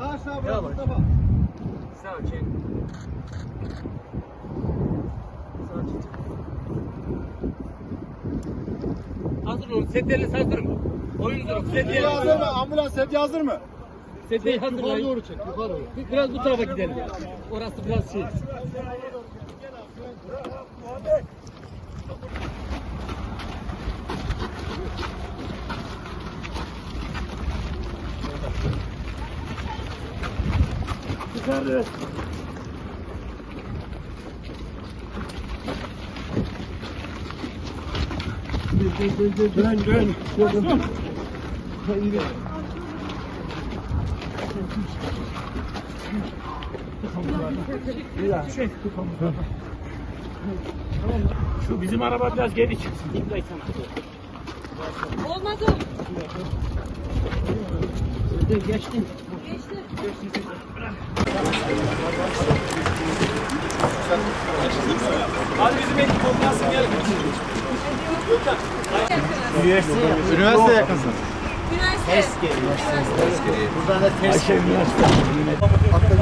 Yavaş. Sakin. Sakin. Hazır olun. Setleriniz hazır mı? Oyunculuk. Sedye Setleriniz hazır mı? Ambulans sedye hazır mı? Sedyeyi hazırlayın. doğru çek, yukarı doğru. Bir- Biraz bu tarafa gidelim. Orası biraz şey. Yukarı. Dön dön. Şu bizim araba biraz geri çıksın. İmdayı sana. Olmaz o. Geçtin. Geçti. Hadi bizim ekip olmasın gel. Üniversite yakınsın. Üniversite. Üniversite. Hatta giderken karşıdan karşıya